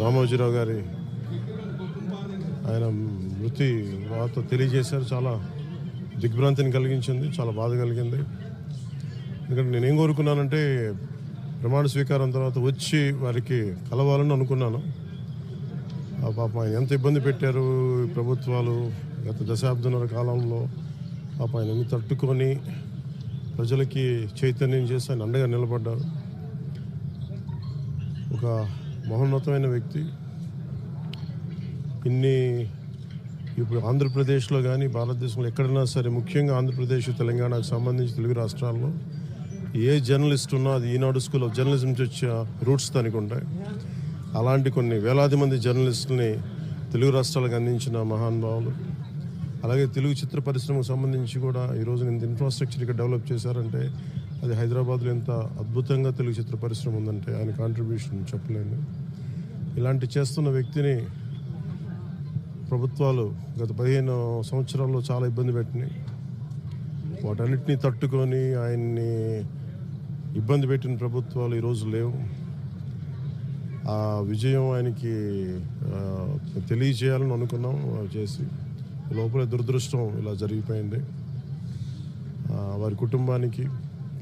రామోజీరావు గారి ఆయన మృతి వార్త తెలియజేశారు. చాలా దిగ్భ్రాంతిని కలిగించింది చాలా బాధ కలిగింది. ఎందుకంటే నేనేం కోరుకున్నానంటే ప్రమాణ స్వీకారం తర్వాత వచ్చి వారికి కలవాలని అనుకున్నాను. ఆ పాప ఆయన ఎంత ఇబ్బంది పెట్టారు ప్రభుత్వాలు గత దశాబ్దంన్నర కాలంలో పాప ఆయన తట్టుకొని ప్రజలకి చైతన్యం చేసి ఆయన అండగా నిలబడ్డారు. ఒక మహోన్నతమైన వ్యక్తి. ఇన్ని ఇప్పుడు ఆంధ్రప్రదేశ్లో కానీ భారతదేశంలో ఎక్కడైనా సరే ముఖ్యంగా ఆంధ్రప్రదేశ్ తెలంగాణకు సంబంధించి తెలుగు రాష్ట్రాల్లో ఏ జర్నలిస్ట్ ఉన్నా అది ఈనాడు స్కూల్ ఆఫ్ జర్నలిజం నుంచి వచ్చే రూట్స్ దానికి ఉంటాయి. అలాంటి కొన్ని వేలాది మంది జర్నలిస్టులని తెలుగు రాష్ట్రాలకు అందించిన మహానుభావులు అలాగే తెలుగు చిత్ర పరిశ్రమకు సంబంధించి కూడా ఈరోజు ఇంత ఇన్ఫ్రాస్ట్రక్చర్ ఇక్కడ డెవలప్ చేశారంటే అది హైదరాబాద్లో ఎంత అద్భుతంగా తెలుగు చిత్ర పరిశ్రమ ఉందంటే ఆయన కాంట్రిబ్యూషన్ చెప్పలేను. ఇలాంటి చేస్తున్న వ్యక్తిని ప్రభుత్వాలు గత పదిహేను సంవత్సరాల్లో చాలా ఇబ్బంది పెట్టినాయి. వాటన్నిటిని తట్టుకొని ఆయన్ని ఇబ్బంది పెట్టిన ప్రభుత్వాలు ఈరోజు లేవు. ఆ విజయం ఆయనకి తెలియజేయాలని అనుకున్నాం చేసి. లోపల దురదృష్టం ఇలా జరిగిపోయింది. వారి కుటుంబానికి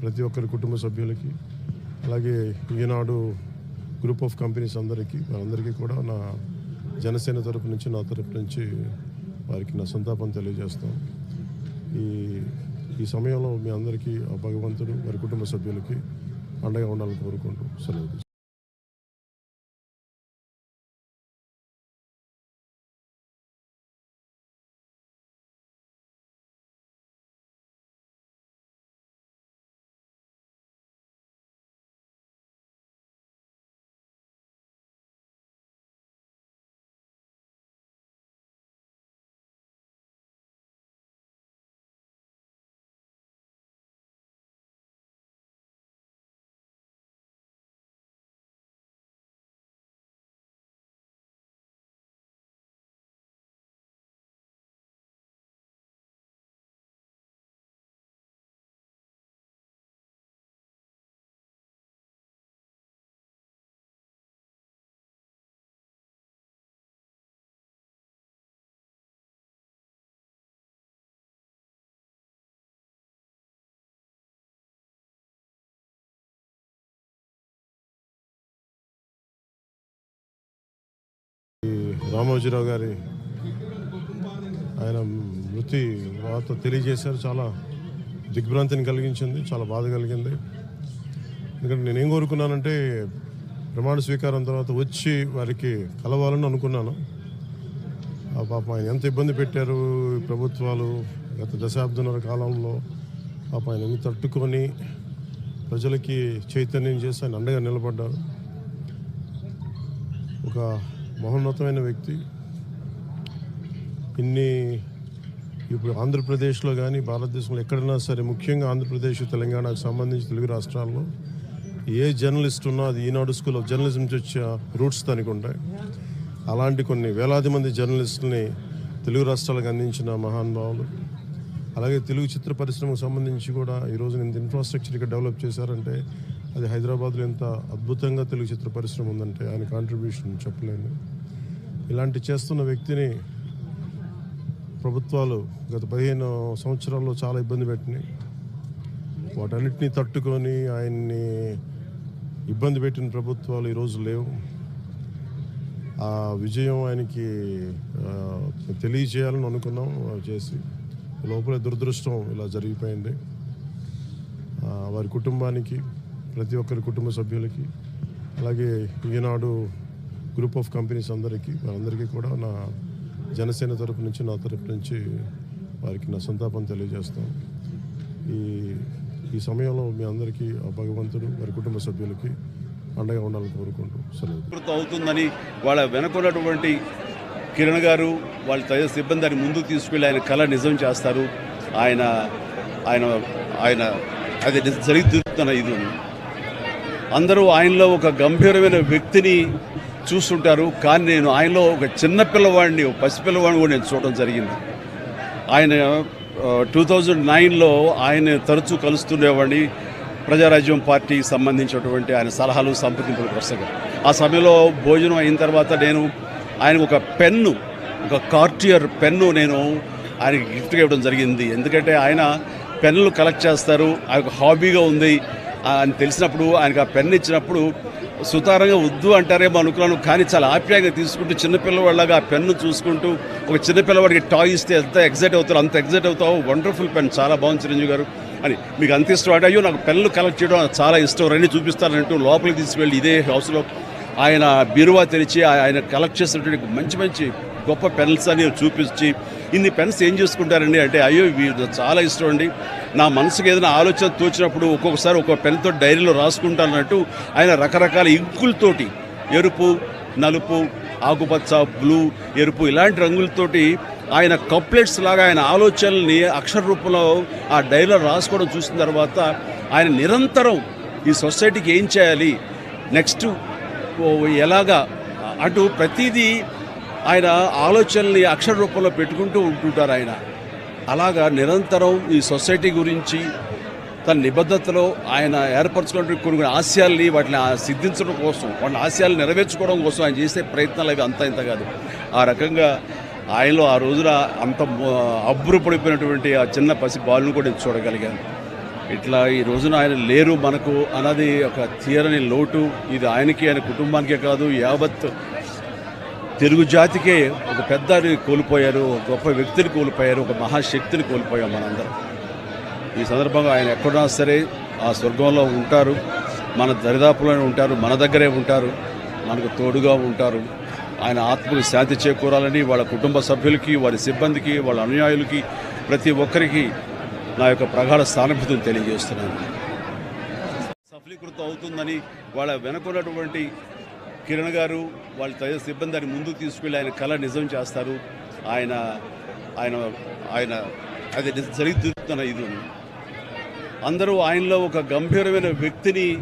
ప్రతి ఒక్కరి కుటుంబ సభ్యులకి అలాగే ఈనాడు గ్రూప్ ఆఫ్ కంపెనీస్ అందరికీ వారందరికీ కూడా నా జనసేన తరపు నుంచి నా తరపు నుంచి వారికి నా సంతాపం తెలియజేస్తాం. ఈ ఈ సమయంలో మీ అందరికీ ఆ భగవంతుడు వారి కుటుంబ సభ్యులకి అండగా ఉండాలని కోరుకుంటూ సెలవు రామోజీరావు గారి ఆయన మృతి వార్త తెలియజేశారు. చాలా దిగ్భ్రాంతిని కలిగించింది చాలా బాధ కలిగింది. ఎందుకంటే నేనేం కోరుకున్నానంటే ప్రమాణ స్వీకారం తర్వాత వచ్చి వారికి కలవాలని అనుకున్నాను. ఆ పాప ఆయన ఎంత ఇబ్బంది పెట్టారు ప్రభుత్వాలు గత దశాబ్దంన్నర కాలంలో. పాప ఆయన ఎన్ని తట్టుకొని ప్రజలకి చైతన్యం చేసి ఆయన అండగా నిలబడ్డారు. ఒక మహోన్నతమైన వ్యక్తి. ఇన్ని ఇప్పుడు ఆంధ్రప్రదేశ్లో కానీ భారతదేశంలో ఎక్కడైనా సరే ముఖ్యంగా ఆంధ్రప్రదేశ్ తెలంగాణకు సంబంధించి తెలుగు రాష్ట్రాల్లో ఏ జర్నలిస్ట్ ఉన్నా అది ఈనాడు స్కూల్ ఆఫ్ జర్నలిజం నుంచి వచ్చే రూట్స్ దానికి ఉంటాయి. అలాంటి కొన్ని వేలాది మంది జర్నలిస్టులని తెలుగు రాష్ట్రాలకు అందించిన మహానుభావులు అలాగే తెలుగు చిత్ర పరిశ్రమకు సంబంధించి కూడా ఈరోజు ఇంత ఇన్ఫ్రాస్ట్రక్చర్ ఇక్కడ డెవలప్ చేశారంటే అది హైదరాబాద్లో ఎంత అద్భుతంగా తెలుగు చిత్ర పరిశ్రమ ఉందంటే ఆయన కాంట్రిబ్యూషన్ చెప్పలేను. ఇలాంటి చేస్తున్న వ్యక్తిని ప్రభుత్వాలు గత పదిహేను సంవత్సరాల్లో చాలా ఇబ్బంది పెట్టినాయి. వాటన్నిటిని తట్టుకొని ఆయన్ని ఇబ్బంది పెట్టిన ప్రభుత్వాలు ఈరోజు లేవు. ఆ విజయం ఆయనకి తెలియజేయాలని అనుకున్నాం చేసి లోపల దురదృష్టం ఇలా జరిగిపోయింది. వారి కుటుంబానికి ప్రతి ఒక్కరి కుటుంబ సభ్యులకి అలాగే ఈనాడు గ్రూప్ ఆఫ్ కంపెనీస్ అందరికీ వారందరికీ కూడా నా జనసేన తరపు నుంచి నా తరపు నుంచి వారికి నా సంతాపం తెలియజేస్తాం. ఈ ఈ సమయంలో మీ అందరికీ ఆ భగవంతుడు వారి కుటుంబ సభ్యులకి అండగా ఉండాలని కోరుకుంటూ సెలవు. అవుతుందని వాళ్ళ వెనుకున్నటువంటి కిరణ్ గారు వాళ్ళ తయ సిబ్బంది అని ముందుకు తీసుకెళ్ళి ఆయన కళ నిజం చేస్తారు. ఆయన ఆయన ఆయన అది జరిగి తీరుతున్న ఇది అందరూ ఆయనలో ఒక గంభీరమైన వ్యక్తిని చూస్తుంటారు. కానీ నేను ఆయనలో ఒక చిన్న పిల్లవాడిని ఒక పసిపిల్లవాడిని కూడా నేను చూడడం జరిగింది. ఆయన టూ థౌజండ్ నైన్లో ఆయన తరచూ కలుస్తుండేవాడిని. ప్రజారాజ్యం పార్టీకి సంబంధించినటువంటి ఆయన సలహాలు సంప్రదింపుల వరుసగా. ఆ సమయంలో భోజనం అయిన తర్వాత నేను ఆయన ఒక పెన్ను ఒక కార్టియర్ పెన్ను నేను ఆయనకి గిఫ్ట్గా ఇవ్వడం జరిగింది. ఎందుకంటే ఆయన పెన్నులు కలెక్ట్ చేస్తారు. ఆ యొక్క హాబీగా ఉంది. అని తెలిసినప్పుడు ఆయనకు ఆ పెన్ను ఇచ్చినప్పుడు సుతారంగా వద్దు అంటారేమో అనుకున్నాను కానీ చాలా ఆప్యాయంగా తీసుకుంటూ చిన్నపిల్లవాళ్ళగా ఆ పెన్ను చూసుకుంటూ ఒక చిన్నపిల్లవాడికి టాయ్ ఇస్తే ఎంత ఎగ్జైట్ అవుతారు అంత ఎగ్జైట్ అవుతావు వండర్ఫుల్ పెన్ చాలా బాగుంది చిరంజీవి గారు. అని మీకు అంత ఇష్టం అంటే అయ్యో నాకు పెన్నులు కలెక్ట్ చేయడం చాలా ఇష్టం రండి చూపిస్తానంటూ లోపలికి తీసుకువెళ్ళి ఇదే హౌస్లో ఆయన బీరువా తెరిచి ఆయన కలెక్ట్ చేసినటువంటి మంచి మంచి గొప్ప పెన్స్ అని చూపించి ఇన్ని పెన్స్ ఏం చేసుకుంటారండి అంటే అయ్యో వీరు చాలా ఇష్టం అండి. నా మనసుకి ఏదైనా ఆలోచన తోచినప్పుడు ఒక్కొక్కసారి ఒక్కొక్క పెన్తో డైరీలో రాసుకుంటానన్నట్టు ఆయన రకరకాల ఇంకులతోటి ఎరుపు నలుపు ఆకుపచ్చ బ్లూ ఎరుపు ఇలాంటి రంగులతోటి ఆయన కప్లెట్స్ లాగా ఆయన ఆలోచనల్ని అక్షర రూపంలో ఆ డైరీలో రాసుకోవడం చూసిన తర్వాత ఆయన నిరంతరం ఈ సొసైటీకి ఏం చేయాలి? నెక్స్ట్ ఎలాగా అటు ప్రతిదీ ఆయన ఆలోచనల్ని అక్షర రూపంలో పెట్టుకుంటూ ఉంటుంటారు ఆయన. అలాగా నిరంతరం ఈ సొసైటీ గురించి తన నిబద్ధతలో ఆయన ఏర్పరచుకున్న కొన్ని కొన్ని ఆశయాల్ని వాటిని ఆ సిద్ధించడం కోసం వాటి ఆశయాలు నెరవేర్చుకోవడం కోసం ఆయన చేసే ప్రయత్నాలు అవి అంత ఇంత కాదు. ఆ రకంగా ఆయనలో ఆ రోజున అంత మో- అబ్బురపడిపోయినటువంటి ఆ చిన్న పసి బాలును కూడా చూడగలిగాను. ఇట్లా ఈ రోజున ఆయన లేరు మనకు అన్నది ఒక తీరని లోటు. ఇది ఆయనకి ఆయన కుటుంబానికే కాదు యావత్ తెలుగు జాతికే ఒక పెద్దని కోల్పోయారు ఒక గొప్ప వ్యక్తిని కోల్పోయారు ఒక మహాశక్తిని కోల్పోయాం మనందరం. ఈ సందర్భంగా ఆయన ఎక్కడున్నా సరే ఆ స్వర్గంలో ఉంటారు మన దరిదాపులోనే ఉంటారు మన దగ్గరే ఉంటారు మనకు తోడుగా ఉంటారు. ఆయన ఆత్మకు శాంతి చేకూరాలని వాళ్ళ కుటుంబ సభ్యులకి వారి సిబ్బందికి వాళ్ళ అనుయాయులకి ప్రతి ఒక్కరికి నా యొక్క ప్రగాఢ సానుభూతిని తెలియజేస్తున్నాను. సఫలీకృతం అవుతుందని వాళ్ళ వెనకున్నటువంటి కిరణ్ గారు వాళ్ళ తయ సిబ్బంది అని ముందుకు తీసుకెళ్ళి ఆయన కళ నిజం చేస్తారు. ఆయన ఆయన ఆయన అది నిజ- జరిగి తీరుతున్న ఇది. అందరూ ఆయనలో ఒక గంభీరమైన వ్యక్తిని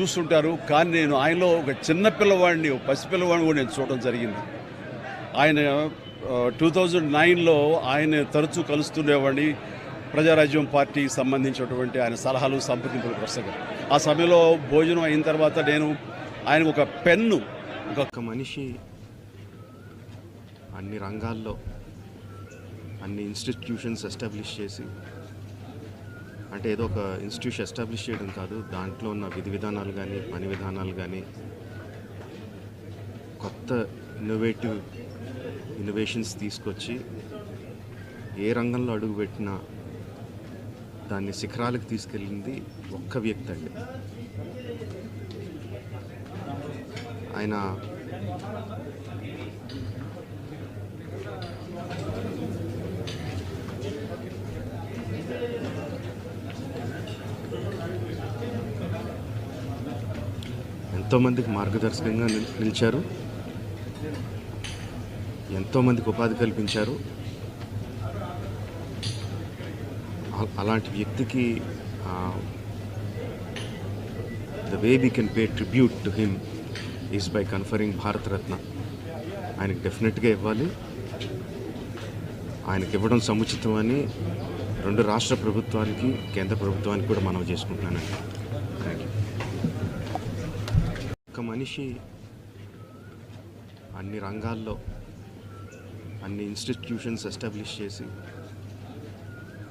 చూస్తుంటారు. కానీ నేను ఆయనలో ఒక చిన్న పిల్లవాడిని ఒక పసిపిల్లవాడిని కూడా నేను చూడడం జరిగింది. ఆయన టూ థౌజండ్ నైన్లో ఆయన తరచూ కలుస్తుండేవాడిని. ప్రజారాజ్యం పార్టీకి సంబంధించినటువంటి ఆయన సలహాలు సంప్రదింపుల ప్రసంగం ఆ సమయంలో భోజనం అయిన తర్వాత నేను ఆయనకు ఒక పెన్ను ఒక ఒక మనిషి అన్ని రంగాల్లో అన్ని ఇన్స్టిట్యూషన్స్ ఎస్టాబ్లిష్ చేసి అంటే ఏదో ఒక ఇన్స్టిట్యూషన్ ఎస్టాబ్లిష్ చేయడం కాదు దాంట్లో ఉన్న విధి విధానాలు కానీ పని విధానాలు కానీ కొత్త ఇన్నోవేటివ్ ఇన్నోవేషన్స్ తీసుకొచ్చి ఏ రంగంలో అడుగుపెట్టినా దాన్ని శిఖరాలకు తీసుకెళ్ళింది ఒక్క వ్యక్తి అండి. ఆయన ఎంతోమందికి మార్గదర్శకంగా నిలిచారు. ఎంతోమందికి ఉపాధి కల్పించారు. అలాంటి వ్యక్తికి the way we can pay tribute to him is by conferring Bharat Ratna ఆయనకి డెఫినెట్గా ఇవ్వాలి. ఆయనకి ఇవ్వడం సముచితం అని రెండు రాష్ట్ర ప్రభుత్వానికి కేంద్ర ప్రభుత్వానికి కూడా మనవి చేసుకుంటున్నానండి థ్యాంక్ యూ ఒక మనిషి అన్ని రంగాల్లో అన్ని ఇన్స్టిట్యూషన్స్ ఎస్టాబ్లిష్ చేసి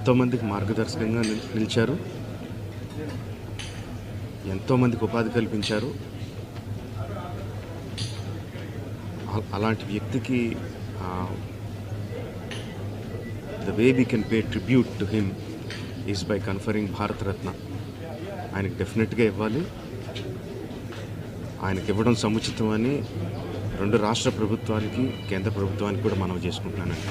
ఎంతోమందికి మార్గదర్శకంగా నిలిచారు. ఎంతోమందికి ఉపాధి కల్పించారు. అలాంటి వ్యక్తికి the way we can pay tribute to him is by conferring Bharat Ratna ఆయనకి డెఫినెట్గా ఇవ్వాలి. ఆయనకి ఇవ్వడం సముచితం అని రెండు రాష్ట్ర ప్రభుత్వానికి కేంద్ర ప్రభుత్వానికి కూడా మనవి చేసుకుంటున్నానండి.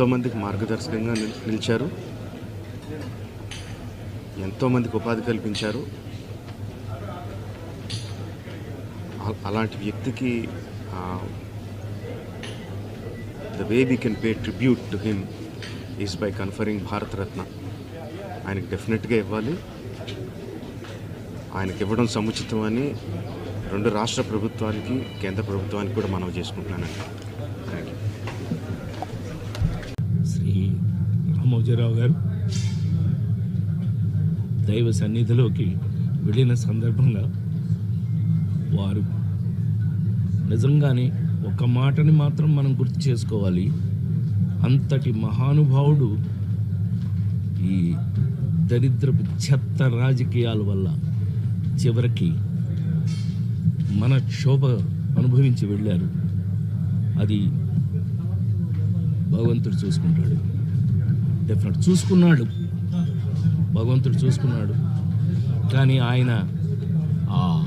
ఎంతోమందికి మార్గదర్శకంగా నిలిచారు. ఎంతోమందికి ఉపాధి కల్పించారు. అలాంటి వ్యక్తికి the way we can pay tribute to him is by conferring Bharat Ratna ఆయనకి డెఫినెట్గా ఇవ్వాలి. ఆయనకి ఇవ్వడం సముచితం అని రెండు రాష్ట్ర ప్రభుత్వానికి కేంద్ర ప్రభుత్వానికి కూడా మనవి చేసుకుంటున్నానండి. మోజీరావు గారు. దైవ సన్నిధిలోకి వెళ్ళిన సందర్భంగా వారు నిజంగానే ఒక మాటని మాత్రం మనం గుర్తు చేసుకోవాలి. అంతటి మహానుభావుడు ఈ దరిద్రపు చెత్త రాజకీయాల వల్ల చివరికి మన క్షోభ అనుభవించి వెళ్ళారు. అది భగవంతుడు చూసుకుంటాడు. డెఫినెట్ చూసుకున్నాడు. భగవంతుడు చూసుకున్నాడు. కానీ ఆయన ఆ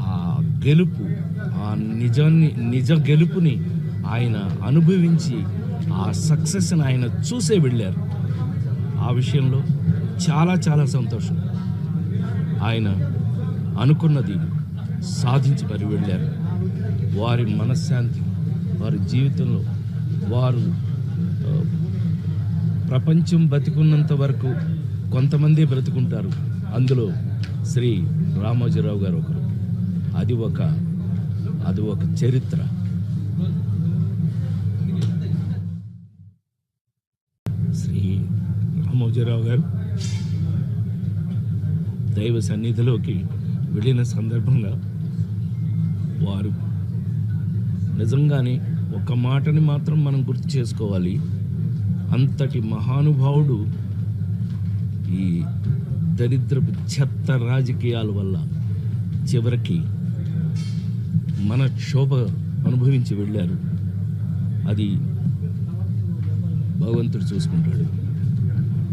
ఆ- గెలుపు ఆ నిజాన్ని నిజ గెలుపుని ఆయన అనుభవించి ఆ సక్సెస్ని ఆయన చూసే వెళ్ళారు. ఆ విషయంలో చాలా చాలా సంతోషం. ఆయన అనుకున్నది సాధించి మరి వెళ్ళారు. వారి మనశ్శాంతి వారి జీవితంలో వారు ప్రపంచం బతికున్నంత వరకు కొంతమంది బ్రతుకుంటారు. అందులో శ్రీ రామోజీరావు గారు ఒకరు. అది ఒక అది ఒక చరిత్ర. శ్రీ రామోజీరావు గారు దైవ సన్నిధిలోకి వెళ్ళిన సందర్భంగా వారు నిజంగానే ఒక మాటని మాత్రం మనం గుర్తు చేసుకోవాలి. అంతటి మహానుభావుడు ఈ దరిద్రపు చెత్త రాజకీయాల వల్ల చివరికి మన క్షోభ అనుభవించి వెళ్ళారు. అది భగవంతుడు చూసుకుంటాడు.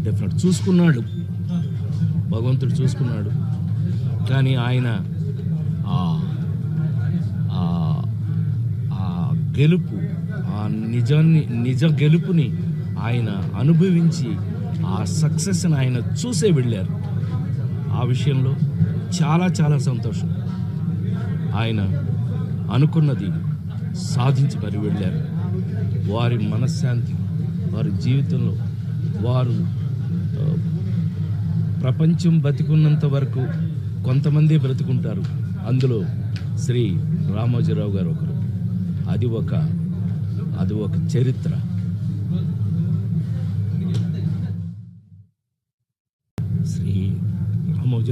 డెఫినెట్ చూసుకున్నాడు. భగవంతుడు చూసుకున్నాడు. కానీ ఆయన ఆ ఆ- ఆ గెలుపు ఆ నిజాన్ని నిజ గెలుపుని ఆయన అనుభవించి ఆ సక్సెస్ని ఆయన చూసే వెళ్ళారు. ఆ విషయంలో చాలా చాలా సంతోషం. ఆయన అనుకున్నది సాధించి మరి వెళ్ళారు. వారి మనశ్శాంతి వారి జీవితంలో వారు ప్రపంచం బతికున్నంత వరకు కొంతమంది బ్రతుకుంటారు. అందులో శ్రీ రామోజీరావు గారు ఒకరు. అది ఒక అది ఒక చరిత్ర.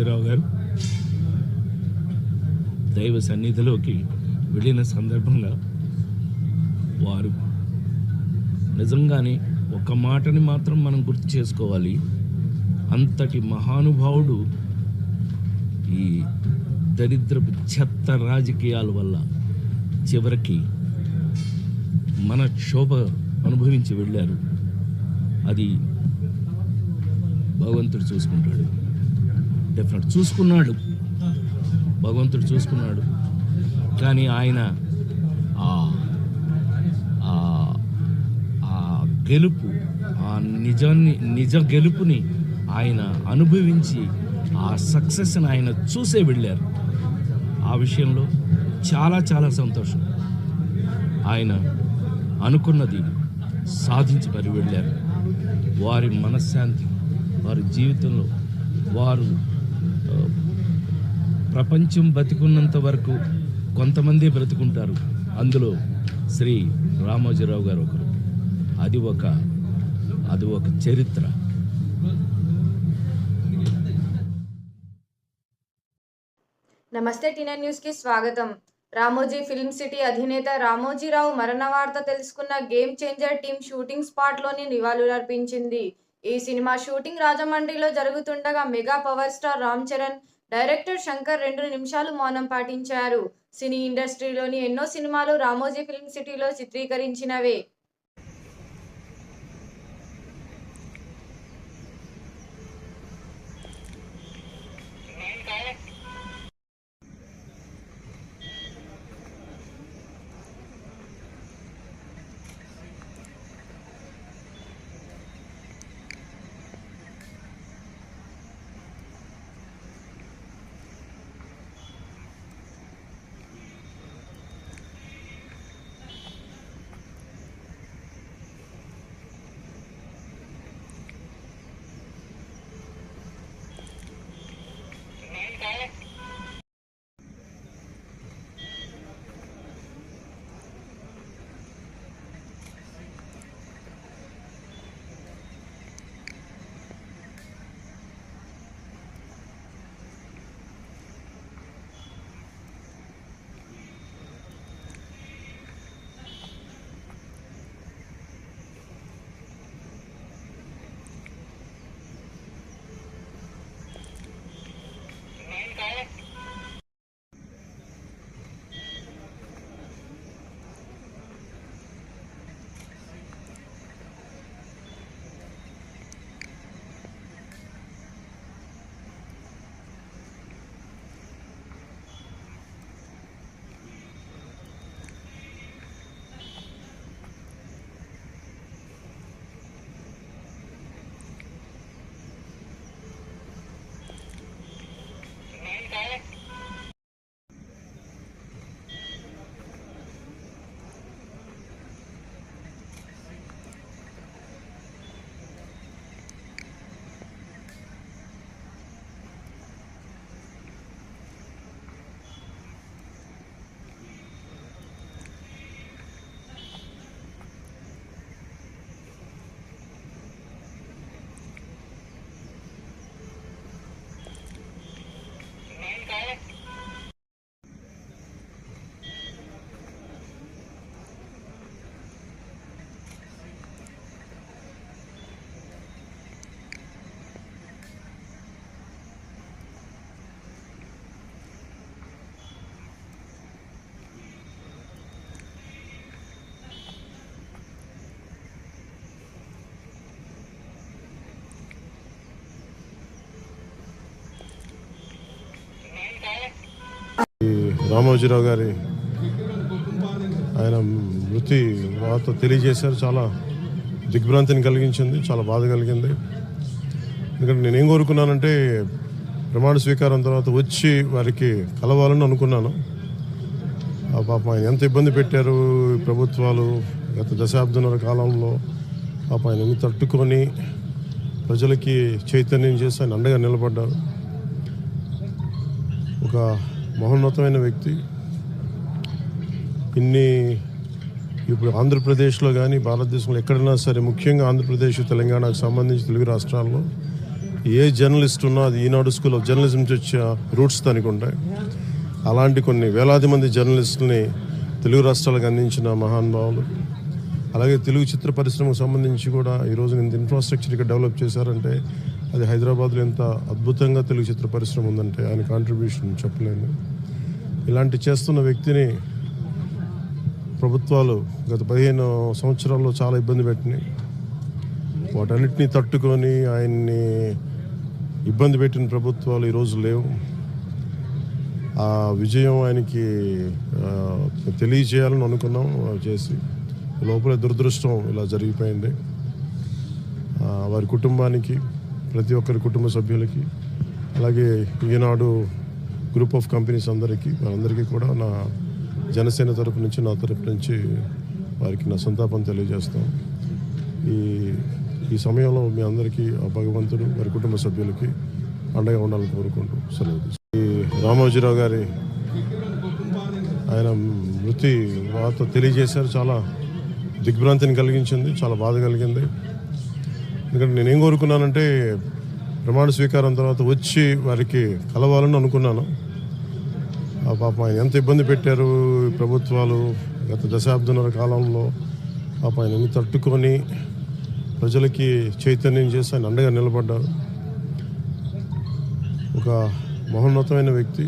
రామోజీరావు గారు దైవ సన్నిధిలోకి వెళ్ళిన సందర్భంగా వారు నిజంగానే ఒక మాటని మాత్రం మనం గుర్తు చేసుకోవాలి. అంతటి మహానుభావుడు ఈ దరిద్రపు చెత్త రాజకీయాల వల్ల చివరికి మన క్షోభ అనుభవించి వెళ్ళారు. అది భగవంతుడు చూసుకుంటాడు. డెఫినెట్ చూసుకున్నాడు. భగవంతుడు చూసుకున్నాడు. కానీ ఆయన ఆ ఆ- గెలుపు ఆ నిజాన్ని నిజ గెలుపుని ఆయన అనుభవించి ఆ సక్సెస్ని ఆయన చూసే వెళ్ళారు. ఆ విషయంలో చాలా చాలా సంతోషం. ఆయన అనుకున్నది సాధించి మరి వెళ్ళారు. వారి మనశ్శాంతి వారి జీవితంలో వారు ప్రపంచం బతికున్నంత వరకు కొంతమంది బ్రతుకుంటారు. అందులో శ్రీ రామోజీరావు గారు ఒకరు. అది ఒక అది ఒక చరిత్ర. నమస్తే టీనర్ న్యూస్కి స్వాగతం. రామోజీ ఫిల్మ్ సిటీ అధినేత రామోజీరావు మరణ వార్త తెలుసుకున్న గేమ్ చేంజర్ టీమ్ షూటింగ్ స్పాట్లోని నివాళులర్పించింది. ఈ సినిమా షూటింగ్ రాజమండ్రిలో జరుగుతుండగా mega power star Ram Charan director Shankar రెండు నిమిషాలు మౌనం పాటించారు. సినీ ఇండస్ట్రీలోని ఎన్నో సినిమాలు రామోజీ ఫిల్మ్ సిటీలో చిత్రీకరించినవే. రామోజీరావు గారి ఆయన మృతి వార్త తెలియజేశారు. చాలా దిగ్భ్రాంతిని కలిగించింది చాలా బాధ కలిగింది. ఎందుకంటే నేనేం కోరుకున్నానంటే ప్రమాణ స్వీకారం తర్వాత వచ్చి వారికి కలవాలని అనుకున్నాను. ఆ పాప ఆయన ఎంత ఇబ్బంది పెట్టారు ప్రభుత్వాలు గత దశాబ్దంన్నర కాలంలో. పాప ఆయన ఎన్ని తట్టుకొని ప్రజలకి చైతన్యం చేసి ఆయన అండగా నిలబడ్డారు. ఒక మహోన్నతమైన వ్యక్తి. ఇన్ని ఇప్పుడు ఆంధ్రప్రదేశ్లో కానీ భారతదేశంలో ఎక్కడైనా సరే ముఖ్యంగా ఆంధ్రప్రదేశ్ తెలంగాణకు సంబంధించి తెలుగు రాష్ట్రాల్లో ఏ జర్నలిస్ట్ ఉన్నా అది ఈనాడు స్కూల్ ఆఫ్ జర్నలిజం నుంచి వచ్చే రూట్స్ దానికి ఉంటాయి. అలాంటి కొన్ని వేలాది మంది జర్నలిస్టులని తెలుగు రాష్ట్రాలకు అందించిన మహానుభావులు అలాగే తెలుగు చిత్ర పరిశ్రమకు సంబంధించి కూడా ఈరోజు ఇంత ఇన్ఫ్రాస్ట్రక్చర్ ఇక్కడ డెవలప్ చేశారంటే అది హైదరాబాద్లో ఎంత అద్భుతంగా తెలుగు చిత్ర పరిశ్రమ ఉందంటే ఆయన కాంట్రిబ్యూషన్ చెప్పలేను ఇలాంటి చేస్తున్న వ్యక్తిని ప్రభుత్వాలు గత పదిహేను సంవత్సరాల్లో చాలా ఇబ్బంది పెట్టినాయి. వాటన్నిటినీ తట్టుకొని ఆయన్ని ఇబ్బంది పెట్టిన ప్రభుత్వాలు ఈరోజు లేవు. ఆ విజయం ఆయనకి తెలియజేయాలని అనుకున్నాం చేసి లోపల దురదృష్టం ఇలా జరిగిపోయింది. వారి కుటుంబానికి ప్రతి ఒక్కరి కుటుంబ సభ్యులకి అలాగే ఈనాడు గ్రూప్ ఆఫ్ కంపెనీస్ అందరికీ వారందరికీ కూడా నా జనసేన తరపు నుంచి నా తరపు నుంచి వారికి నా సంతాపం తెలియజేస్తాం. ఈ ఈ సమయంలో మీ అందరికీ ఆ భగవంతుడు వారి కుటుంబ సభ్యులకి అండగా ఉండాలని కోరుకుంటూ సెలవు ఈ రామోజీరావు గారి ఆయన మృతి వార్త తెలియజేశారు. చాలా దిగ్భ్రాంతిని కలిగించింది చాలా బాధ కలిగింది. ఎందుకంటే నేనేం కోరుకున్నానంటే ప్రమాణ స్వీకారం తర్వాత వచ్చి వారికి కలవాలని అనుకున్నాను. ఆ పాపం ఆయన ఎంత ఇబ్బంది పెట్టారు ప్రభుత్వాలు గత దశాబ్దంన్నర కాలంలో పాప ఆయన అన్ని తట్టుకొని ప్రజలకి చైతన్యం చేసి ఆయన అండగా నిలబడ్డారు. ఒక మహోన్నతమైన వ్యక్తి.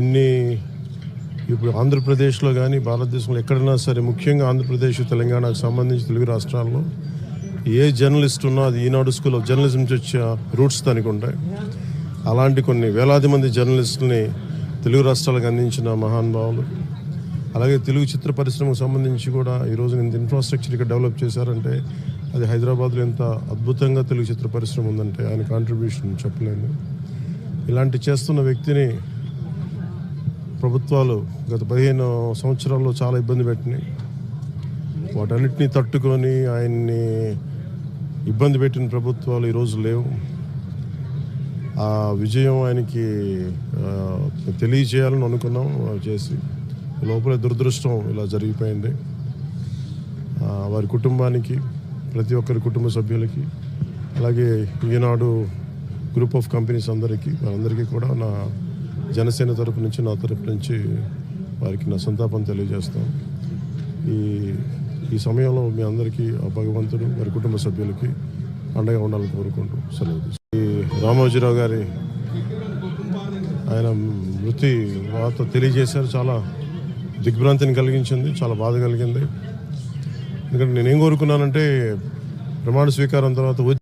ఇన్ని ఇప్పుడు ఆంధ్రప్రదేశ్లో కానీ భారతదేశంలో ఎక్కడైనా సరే ముఖ్యంగా ఆంధ్రప్రదేశ్ తెలంగాణకు సంబంధించి తెలుగు రాష్ట్రాల్లో ఏ జర్నలిస్ట్ ఉన్నా అది ఈనాడు స్కూల్ ఆఫ్ జర్నలిజం నుంచి వచ్చే రూట్స్ దానికి ఉంటాయి. అలాంటి కొన్ని వేలాది మంది జర్నలిస్టుల్ని తెలుగు రాష్ట్రాలకు అందించిన మహానుభావులు అలాగే తెలుగు చిత్ర పరిశ్రమకు సంబంధించి కూడా ఈరోజు ఇంత ఇన్ఫ్రాస్ట్రక్చర్ ఇక్కడ డెవలప్ చేశారంటే అది హైదరాబాద్లో ఎంత అద్భుతంగా తెలుగు చిత్ర పరిశ్రమ ఉందంటే ఆయన కాంట్రిబ్యూషన్ చెప్పలేను ఇలాంటి చేస్తున్న వ్యక్తిని ప్రభుత్వాలు గత పదిహేను సంవత్సరాల్లో చాలా ఇబ్బంది పెట్టినాయి. వాటన్నిటినీ తట్టుకొని ఆయన్ని ఇబ్బంది పెట్టిన ప్రభుత్వాలు ఈరోజు లేవు. ఆ విజయం ఆయనకి తెలియజేయాలని అనుకున్నాం చేసి. లోపల దురదృష్టం ఇలా జరిగిపోయింది. వారి కుటుంబానికి ప్రతి ఒక్కరి కుటుంబ సభ్యులకి అలాగే ఈనాడు గ్రూప్ ఆఫ్ కంపెనీస్ అందరికీ వారందరికీ కూడా నా జనసేన తరపు నుంచి నా తరపు నుంచి వారికి నా సంతాపం తెలియజేస్తాం. ఈ ఈ సమయంలో మీ అందరికీ ఆ భగవంతుడు వారి కుటుంబ సభ్యులకి అండగా ఉండాలని కోరుకుంటూ సెలవు ఈ రామోజీరావు గారి ఆయన మృతి వార్త తెలియజేశారు. చాలా దిగ్భ్రాంతిని కలిగించింది చాలా బాధ కలిగింది. ఎందుకంటే నేనేం కోరుకున్నానంటే ప్రమాణ స్వీకారం తర్వాత వచ్చి